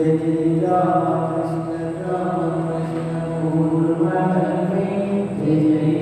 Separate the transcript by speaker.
Speaker 1: Krishna Ram Krishna